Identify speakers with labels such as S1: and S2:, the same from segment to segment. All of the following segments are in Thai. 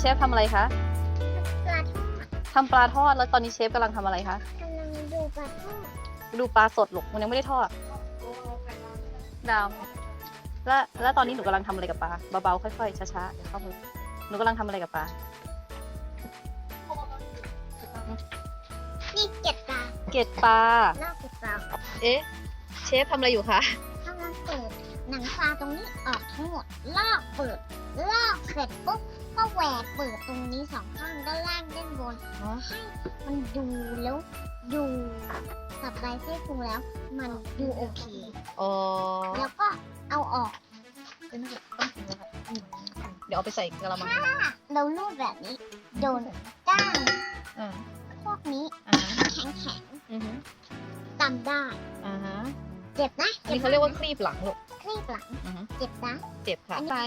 S1: เชฟทำอะไรคะ
S2: ปลาทอด
S1: ทำปลาทอดแล้วตอนนี้เชฟกำลังทำอะไรคะ
S2: กำลังดูปลาทอด
S1: ดูปลาสดหรอกมันยังไม่ได้ทอดดาวแล้วแล้วตอนนี้หนูกำลังทำอะไรกับปลาเบาๆค่อยๆช้าๆเดี๋ยวเข้ามือหนูกำลังทำอะไรกับปลา
S2: นี่เก็บปลา
S1: เกล็ดปลา
S2: ลอกเก็บปลา
S1: เอ๊ะ เชฟทำอะไรอยู่คะ
S2: ลาตรงนี้ออกทั้งหมด ลอกเปิด ลอกเสร็จปุ๊บ ก็แหวกเปิดตรงนี้สองข้างด้านล่างด้านบน
S1: อ๋อ
S2: ให้มันดูแล้วดูสับลายเส้นพุงแล้ว มันดูโอเค
S1: อ๋อ
S2: แล้วก็เอาออก
S1: เดี๋ยวเอาไปใส่กระมัง
S2: เราลูบแบบนี้ โดนก้าง
S1: อ่า
S2: พวกนี้
S1: อ่า
S2: แข็งแข็ง
S1: อือฮึ
S2: ๆตำได้
S1: อ่าฮะ
S2: เจ็บนะ
S1: อันนี้เขาเรียกว่าคลีบหลังลูก
S2: คลีบหลัง
S1: อือฮึ
S2: เจ็บนะ
S1: เจ็บค่ะใช่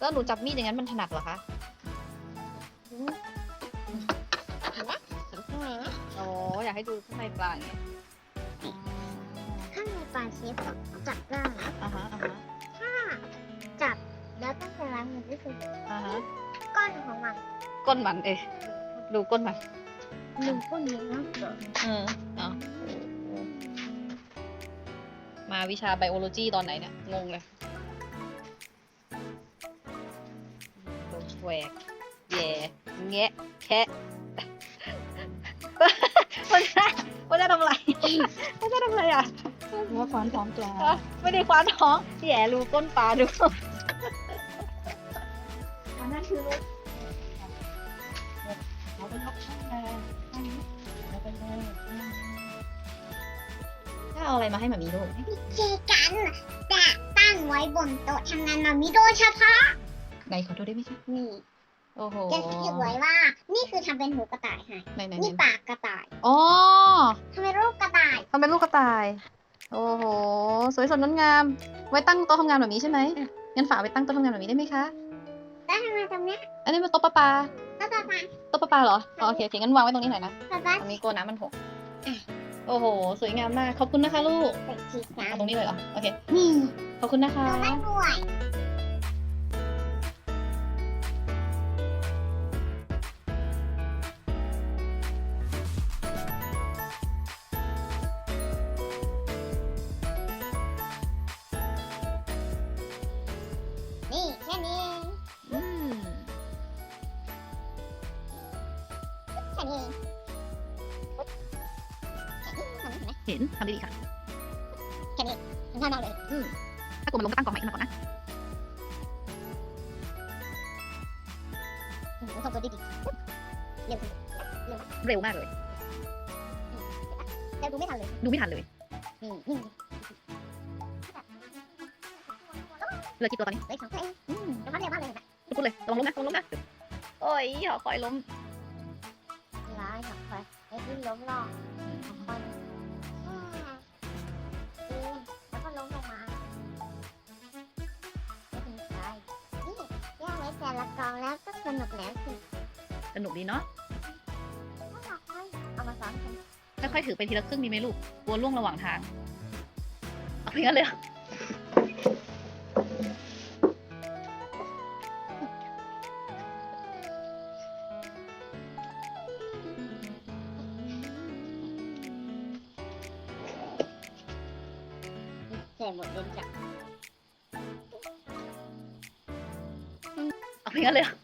S1: แล้วหนูจับมีดอย่างนั้นมันถนัดเหรอคะ
S2: เห็นไหมเห็นข้างในไหม
S1: อ๋ออยากให้ดูข้างในปลาไง
S2: ข้างในปลาเชฟจับได้
S1: อ่าฮะอ่าฮะ
S2: ถ้าจับแล้วต้องไปล้างมือด้วยคือ
S1: อ่าฮะ
S2: ก้อนของมัน
S1: ก้นมันเอยดูก้นมัน
S2: หนึ่งก้อนนี้นะ
S1: เออเอา มาวิชาไบโอโลจีตอนไหนเนี่ย งงเลยแหวกแย่แงะแคะมันจะมันจะทำอะไรมันจะทำอะไรอะ
S3: หัวขวานของปลา
S1: อะไม่ได้คว้านท้องแย่รูก้นปลาดู
S3: อันนั้นคือลูกเอาไปทับข้างในข้างนี้เอาไปเลยอืม
S1: ถ้า เอาอะไรมาให้หมามีลูก
S2: เจกันแต่ตั้งไว้บนโต๊ะทำงานมามีโดยเฉพาะ
S1: ไหนขอดูได้ไหมคะ
S2: นี่
S1: โอ้โห
S2: จะเขียนไว้ว่า นี่คือทำเป็นหูกระต่ายให้
S1: ไหนไหน
S2: นี่
S1: ไหน
S2: ปากกระต่าย
S1: อ๋อ
S2: ทำเป็นรูปกระต่าย
S1: ทำเป็นลูกกระต่าย โอ้โห สวยสดงดงาม ไว้ตั้งโต๊ะทำงานแบบนี้ใช่ไหมงั้นฝากไว้ตั้งโต๊ะทำงานแบบนี้ได้ไหมคะ
S2: แล้วทำไมตรงเนี้ย
S1: อันนี้เป็นโต๊ะปลาปลา
S2: ก็จะมา
S1: โต๊ะปลาปลาเหรออ๋อโอเคโอเคงั้นวางไว้ตรงนี้หน่อยนะ
S2: ป๊าป๊า
S1: อันนี้กลัวน้ำมันหก โอ้โห สวยงามมาก ขอบคุณนะคะลูก
S2: ใส่ชีสนะ
S1: เอาตรงนี้เลยเหรอ โอเค
S2: นี่
S1: ขอบคุณนะคะ
S2: ตัวไม่ป่วย เห็นไหม
S1: เห็นทำดีๆค่ะ
S2: แค่นี้ง่ายมากเลย
S1: อืมถ้ากลัวมันลงก็ตั้งกล่องใหม่ขึ้นมาก่อนนะ
S2: อืมทำตัวดีๆเร็วขึ้น
S1: เร็วมากเลย
S2: เร็วดูไม่ทันเลย
S1: ดูไม่ทันเลย
S2: นี่นี่
S1: เหลือกี่ตัวตอนนี้
S2: เลยสองตัวเองอืมจะพัดเร็วมากเลยนะ
S1: พูดเลยระวังล้มนะระวังล้มนะโอ้ยอย่าคอยล้ม
S2: ร้ายหักไปไอ้ที่ล้มหลอก ละกองแล้วก็สนุกแล้วสิ
S1: สนุกดีเนาะ
S2: ถ้าอยากให้เอามาสอนกัน
S1: ค่อยๆถือไปทีละครึ่งดีไหมลูกกลัวล่วงระหว่างทางเอาไปงั้นเลยเหรอ
S2: ใส่หมดเลยจ้ะ
S1: เอาไปงั้นเลยเหรอ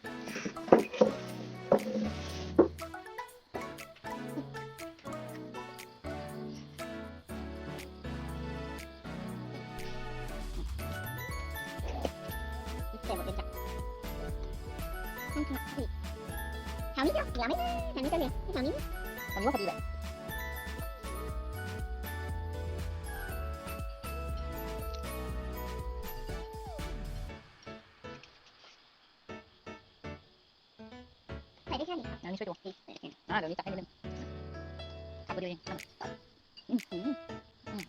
S2: ใส่หมดเลยจ้ะนั่นคือสิแถวนี้เดียวเดี๋ยวไม่แถวนี้จะเลยแถวนี้
S1: อันนี้ว่าพอดีแหละ
S2: ส่ได้แค่นี้
S1: อันนี้ช่วยดูอ่าเดี๋ยวนี้จับให้นิดนึงขับไปเดียวเองอะอืมอืมอืม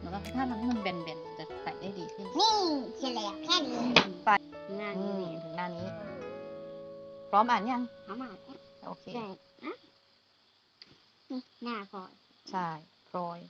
S1: แล้วก็ถ้าทำให้มันแบนๆจะใส่ได้ดีขึ้น
S2: นี่เฉลี่ยแค่นี้
S1: ไป
S2: งาน
S1: อื
S2: นี้
S1: มถึงหน้านี้ พร้อมอ่านยัง
S2: เขามา
S1: โอเค
S2: ใส่อะนี่หน้าพอ
S1: ใช่พรอย